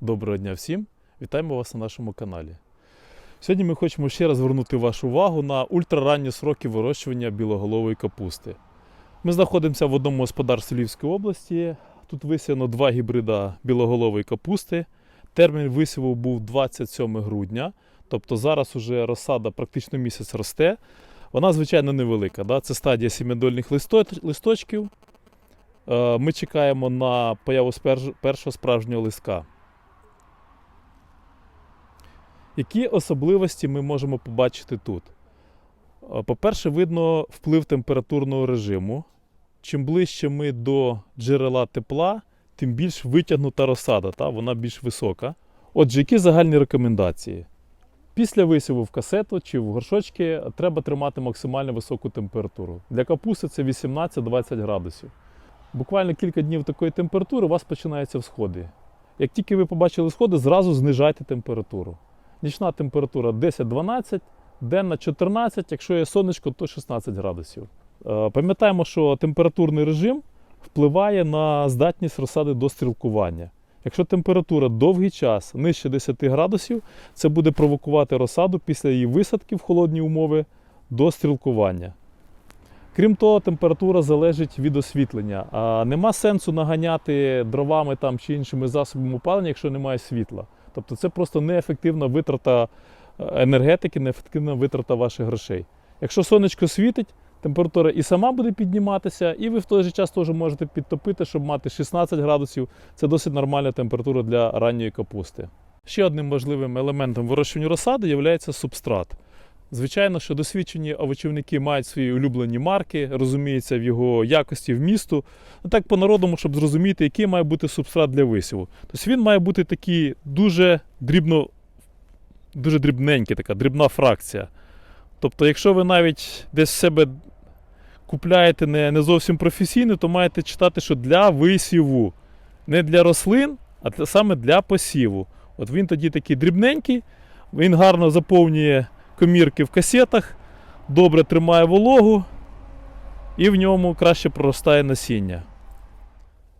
Доброго дня всім! Вітаємо вас на нашому каналі. Сьогодні ми хочемо ще раз звернути вашу увагу на ультраранні сроки вирощування білоголової капусти. Ми знаходимося в одному господарстві Львівської області. Тут висіяно два гібрида білоголової капусти. Термін висіву був 27 грудня, тобто зараз уже розсада практично місяць росте. Вона, звичайно, невелика. Да? Це стадія сім'ядольних листо- листочків. Е, Ми чекаємо на появу першого справжнього листка. Які особливості ми можемо побачити тут? Е, По-перше, видно вплив температурного режиму. Чим ближче ми до джерела тепла, тим більш витягнута розсада, та? вона більш висока. Отже, які загальні рекомендації? Після висіву в касету чи в горшочки треба тримати максимально високу температуру. Для капусти це 18-20 градусів. Буквально кілька днів такої температури у вас починаються всходи. Як тільки ви побачили сходи, зразу знижайте температуру. Нічна температура 10-12, денна 14, якщо є сонечко, то 16 градусів. Е, Пам'ятаємо, що температурний режим впливає на здатність розсади до стрілкування. Якщо температура довгий час нижче 10 градусів, це буде провокувати розсаду після її висадки в холодні умови до стрілкування. Крім того, температура залежить від освітлення. А нема сенсу наганяти дровами там чи іншими засобами опалення, якщо немає світла. Тобто це просто неефективна витрата е, енергетики, неефективна витрата ваших грошей. Якщо сонечко світить, температура і сама буде підніматися, і ви в той же час теж можете підтопити, щоб мати 16 градусів. Це досить нормальна температура для ранньої капусти. Ще одним важливим елементом вирощування розсади є субстрат. Звичайно, що досвідчені овочівники мають свої улюблені марки, розуміються в його якості вмісту. Ну так по-народному, щоб зрозуміти, який має бути субстрат для висіву. Тобто він має бути такий дуже дрібно, дуже дрібненький, така дрібна фракція. Тобто, якщо ви навіть десь в себе купляєте не, не зовсім професійно, то маєте читати, що для висіву, не для рослин, а саме для посіву. От він тоді такий дрібненький, він гарно заповнює комірки в касетах, добре тримає вологу і в ньому краще проростає насіння.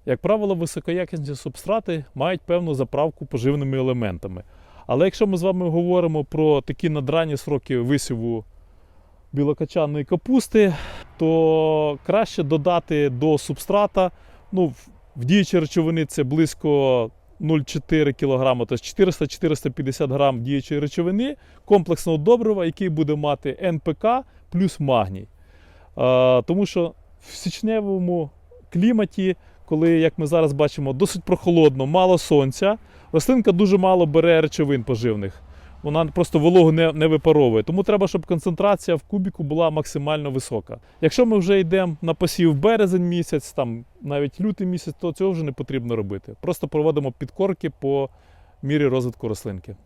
Як правило, високоякісні субстрати мають певну заправку поживними елементами. Але якщо ми з вами говоримо про такі надранні сроки висіву білокачаної капусти, то краще додати до субстрата. Ну, в діючі речовини це близько 0,4 кг, тобто 400-450 грам діючої речовини, комплексного добрива, який буде мати НПК плюс магній. Тому що в січневому кліматі, коли, як ми зараз бачимо, досить прохолодно, мало сонця, рослинка дуже мало бере речовин поживних. Вона просто вологу не, не випаровує. Тому треба, щоб концентрація в кубіку була максимально висока. Якщо ми вже йдемо на посів березень місяць, там навіть лютий місяць, то цього вже не потрібно робити. Просто проводимо підкорки по мірі розвитку рослинки.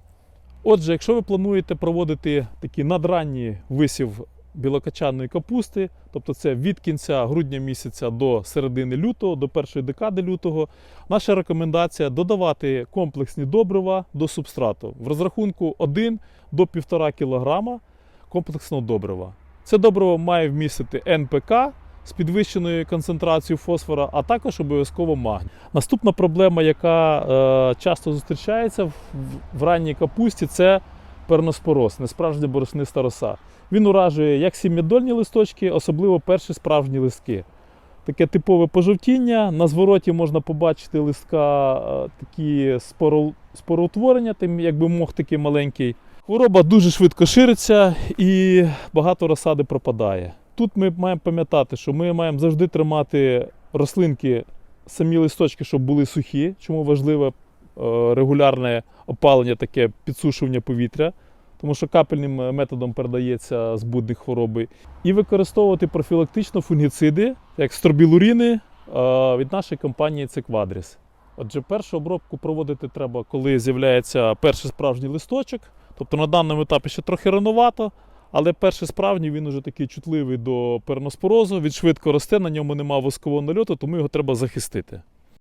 Отже, якщо ви плануєте проводити такий надранній висів білокачаної капусти, тобто це від кінця грудня місяця до середини лютого, до першої декади лютого, наша рекомендація додавати комплексні добрива до субстрату в розрахунку 1 до 1,5 кг комплексного добрива. Це добриво має вмістити НПК з підвищеною концентрацією фосфора, а також обов'язково магній. Наступна проблема, яка е, часто зустрічається в, в ранній капусті, це перноспороз, несправжня борошниста роса. Він уражує як сім'ядольні листочки, особливо перші справжні листки. Таке типове пожовтіння. На звороті можна побачити листка е, такі спороутворення, тим якби мох такий маленький. Хвороба дуже швидко шириться і багато розсади пропадає. Тут ми маємо пам'ятати, що ми маємо завжди тримати рослинки, самі листочки, щоб були сухі, чому важливе е, регулярне опалення, таке підсушування повітря, тому що капельним е, методом передається збудник хвороби. І використовувати профілактично фунгіциди, як стробілуріни е, від нашої компанії Циквадріс. Отже, першу обробку проводити треба, коли з'являється перший справжній листочок. Тобто на даному етапі ще трохи рановато, але перший справжній він уже такий чутливий до перноспорозу, він швидко росте, на ньому немає воскового нальоту, тому його треба захистити.